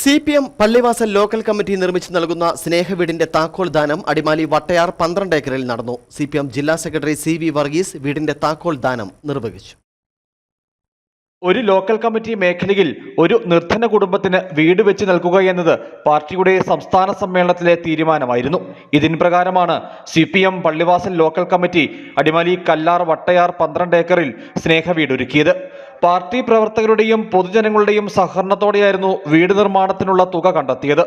C P M Pallivasal local committee നിർമ്മിച്ചു നൽകുന്ന സ്നേഹവീടിന്റെ താക്കോൽ ദാനം അടിമാലി വട്ടയാർ പന്ത്രണ്ട് ഏക്കറിൽ നടന്നു. സി പി എം ജില്ലാ സെക്രട്ടറി സി വി വർഗീസ് വീടിന്റെ താക്കോൽ ദാനം നിർവഹിച്ചു. ഒരു ലോക്കൽ കമ്മിറ്റി മേഖലയിൽ ഒരു നിർധന കുടുംബത്തിന് വീട് വെച്ച് നൽകുക എന്നത് പാർട്ടിയുടെ സംസ്ഥാന സമ്മേളനത്തിലെ തീരുമാനമായിരുന്നു. ഇതിൻ പ്രകാരമാണ് C P M Pallivasal local committee Adimali Kallar Vattayar പന്ത്രണ്ട് ഏക്കറിൽ സ്നേഹവീട് ഒരുക്കിയത്. പാർട്ടി പ്രവർത്തകരുടെയും പൊതുജനങ്ങളുടെയും സഹകരണത്തോടെയായിരുന്നു വീട് നിർമ്മാണത്തിനുള്ള തുക കണ്ടെത്തിയത്.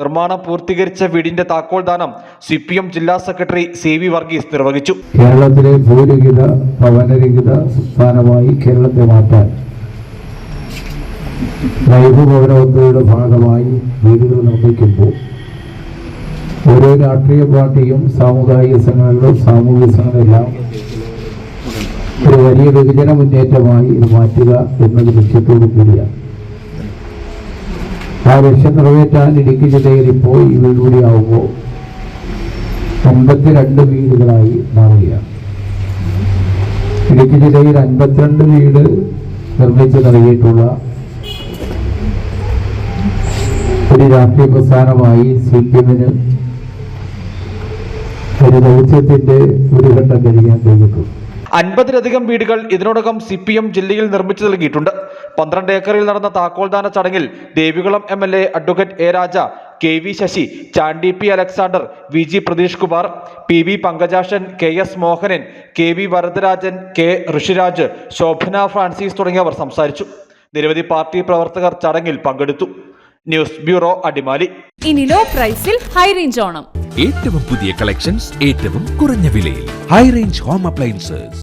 നിർമ്മാണം പൂർത്തീകരിച്ച വീടിന്റെ താക്കോൽ ദാനം സി പി എം ജില്ലാ സെക്രട്ടറി സി വി വർഗീസ് നിർവഹിച്ചു. കേരളത്തിലെ ഭൂരഹിത ഭവനരഹിത സംസ്ഥാനമായി കേരളത്തെ മാറ്റാൻ ഭവന ഭാഗമായി വീടുകൾ നിർമ്മിക്കുമ്പോൾ ഓരോ രാഷ്ട്രീയ പാർട്ടിയും സാമുദായിക സംഘടനകളും സാമൂഹിക സംഘടനയെല്ലാം ഒരു വലിയ വിഭജന മുന്നേറ്റമായി ഇത് മാറ്റുക എന്നത് ലക്ഷ്യത്തോടു കൂടിയാണ് ആ ലക്ഷ്യം നിറവേറ്റാൻ ഇടുക്കി ജില്ലയിൽ ഇപ്പോൾ ഈ വീട് കൂടിയാവുമ്പോൾ അൻപത്തിരണ്ട് വീടുകളായി മാറുകയാണ്. ഇടുക്കി ജില്ലയിൽ അൻപത്തിരണ്ട് വീട് നിർമ്മിച്ച് നൽകിയിട്ടുള്ള ഒരു രാഷ്ട്രീയ പ്രസ്ഥാനമായി സി പി എമ്മിന് ഒരു ദൗത്യത്തിന്റെ ഒരു ഘട്ടം കഴിയാൻ കഴിഞ്ഞിട്ടുണ്ട്. അൻപതിലധികം വീടുകൾ ഇതിനോടകം സി പി എം ജില്ലയിൽ നിർമ്മിച്ചു നൽകിയിട്ടുണ്ട്. പന്ത്രണ്ട് ഏക്കറിൽ നടന്ന താക്കോൽദാന ചടങ്ങിൽ Devikulam M L A advocate A Raja K V Sasi Chandy P Alexander V G Pratheesh Kumar P V Pankajakshan K S Mohanan K V Varadarajan K Rishiraj Shobhana Francis തുടങ്ങിയവർ സംസാരിച്ചു. നിരവധി പാർട്ടി പ്രവർത്തകർ ചടങ്ങിൽ പങ്കെടുത്തു. News bureau Adimali. ഇനി low പ്രൈസിൽ high range Onam. ഏറ്റവും പുതിയ കളക്ഷൻസ് ഏറ്റവും കുറഞ്ഞ വിലയിൽ. High range home appliances